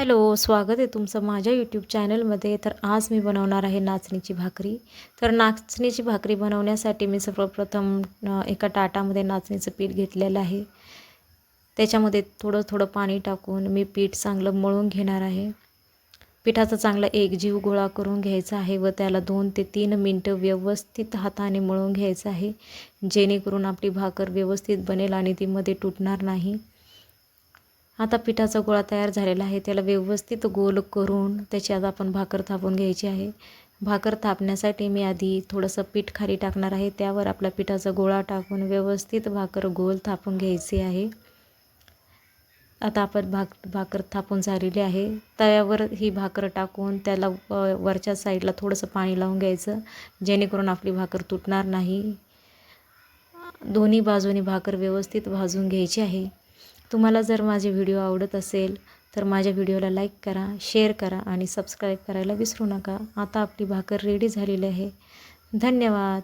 Hello स्वागत आहे तुमचं माझ्या यूट्यूब चॅनलमध्ये तर आज मी बनवणार आहे नाचणीची भाकरी. तर नाचणीची भाकरी बनवण्यासाठी मी सर्वप्रथम एका ताटामध्ये नाचणीचं पीठ घेतलेलं आहे. त्याच्यामध्ये थोडं थोडं पाणी टाकून मी पीठ चांगलं मळून घेणार आहे. पिठाचा चांगला एक जीव गोळा करून घ्यायचा आहे व त्याला दोन ते तीन मिनटं व्यवस्थित हाताने मळून घ्यायचं आहे. जेणेकरून आपली भाकर व्यवस्थित बनेल आणि ती मध्ये तुटणार नाही. आता पिठाचा गोळा तयार झालेला आहे. त्याला व्यवस्थित गोल करून त्याची आता आपण भाकर थापून घ्यायची आहे. भाकर थापण्यासाठी मी आधी थोडंसं पीठ खाली टाकणार आहे. त्यावर आपल्या पिठाचा गोळा टाकून व्यवस्थित भाकर गोल थापून घ्यायची आहे. आता आपण भाक भाकर थापून झालेली आहे. तव्यावर ही भाकर टाकून त्याला व- वरच्या साईडला थोडंसं पाणी लावून घ्यायचं जेणेकरून आपली भाकर तुटणार नाही. दोन्ही बाजूनी भाकर व्यवस्थित भाजून घ्यायची आहे. तुम्हाला जर माझे व्हिडिओ आवडत असेल तर माझ्या व्हिडिओला लाईक करा शेअर करा आणि सबस्क्राईब करायला विसरू नका. आता आपली भाकर रेडी झालेली आहे. धन्यवाद.